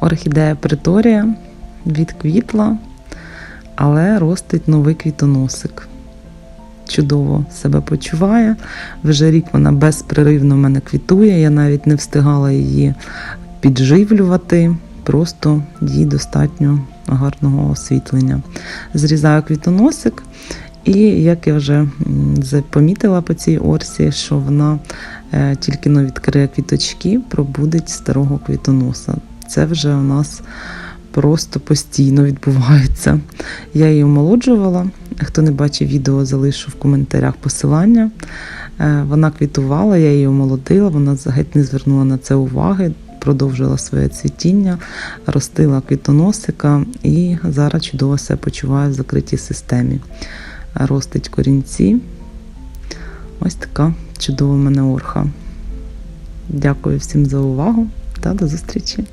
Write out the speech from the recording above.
Орхідея Приторія відквітла, але ростить новий квітоносик. Чудово себе почуває. Вже рік вона безперервно в мене квітує. Я навіть не встигала її підживлювати, просто їй достатньо гарного освітлення. Зрізаю квітоносик, і як я вже м, запомітила по цій орсі, що вона е, тільки но відкриє квіточки, пробудить старого квітоноса. Це вже у нас просто постійно відбувається. Я її омолоджувала. Хто не бачив відео, залишу в коментарях посилання. Е, Вона квітувала, я її омолодила, вона геть не звернула на це уваги, продовжила своє цвітіння, ростила квітоносика і зараз чудово себе почуває в закритій системі. Ростить корінці. Ось така чудова в мене орха. Дякую всім за увагу та до зустрічі!